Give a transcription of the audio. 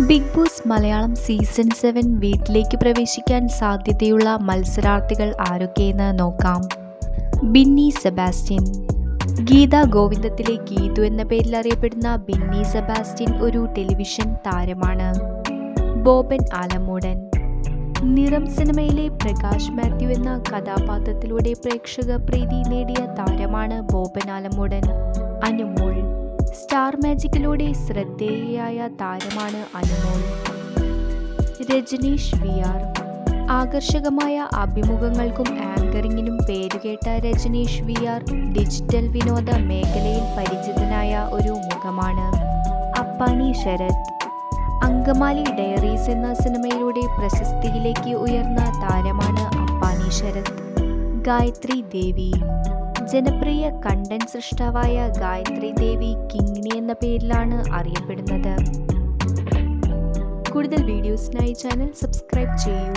Big Boss Malayalam season seven വീട്ടിലേക്ക് പ്രവേശിക്കാൻ സാധ്യതയുള്ള മത്സരാർത്ഥികൾ ആരൊക്കെയെന്ന് നോക്കാം. ബിന്നി സെബാസ്റ്റ്യൻ. ഗീത ഗോവിന്ദത്തിലെ ഗീതു എന്ന പേരിൽ അറിയപ്പെടുന്ന ബിന്നി സെബാസ്റ്റ്യൻ ഒരു ടെലിവിഷൻ താരമാണ്. ബോബൻ ആലമൂടൻ. നിറം സിനിമയിലെ പ്രകാശ് മാത്യു എന്ന കഥാപാത്രത്തിലൂടെ പ്രേക്ഷക പ്രീതി നേടിയ താരമാണ് ബോബൻ ആലമൂടൻ. അനുമോൾ. സ്റ്റാർ മാജിക്കിലൂടെ ശ്രദ്ധേയയായ താരമാണ് അനുമോൾ. Rajneesh V R. ആകർഷകമായ അഭിമുഖങ്ങൾക്കും ആങ്കറിങ്ങിനും പേരുകേട്ട രജനീഷ് വി ആർ ഡിജിറ്റൽ വിനോദ മേഖലയിൽ പരിചിതനായ ഒരു മുഖമാണ്. അപ്പാനി ശരത്. അങ്കമാലി ഡയറീസ് എന്ന സിനിമയിലൂടെ പ്രശസ്തിയിലേക്ക് ഉയർന്ന താരമാണ് അപ്പാനി ശരത്. ഗായത്രി ദേവി. ജനപ്രിയ കണ്ടന്റ് സൃഷ്ടാവായ ഗായത്രി ദേവി കിങ്ങിണി എന്ന പേരിലാണ് അറിയപ്പെടുന്നത്. കൂടുതൽ വീഡിയോസിനായി ചാനൽ സബ്സ്ക്രൈബ് ചെയ്യൂ.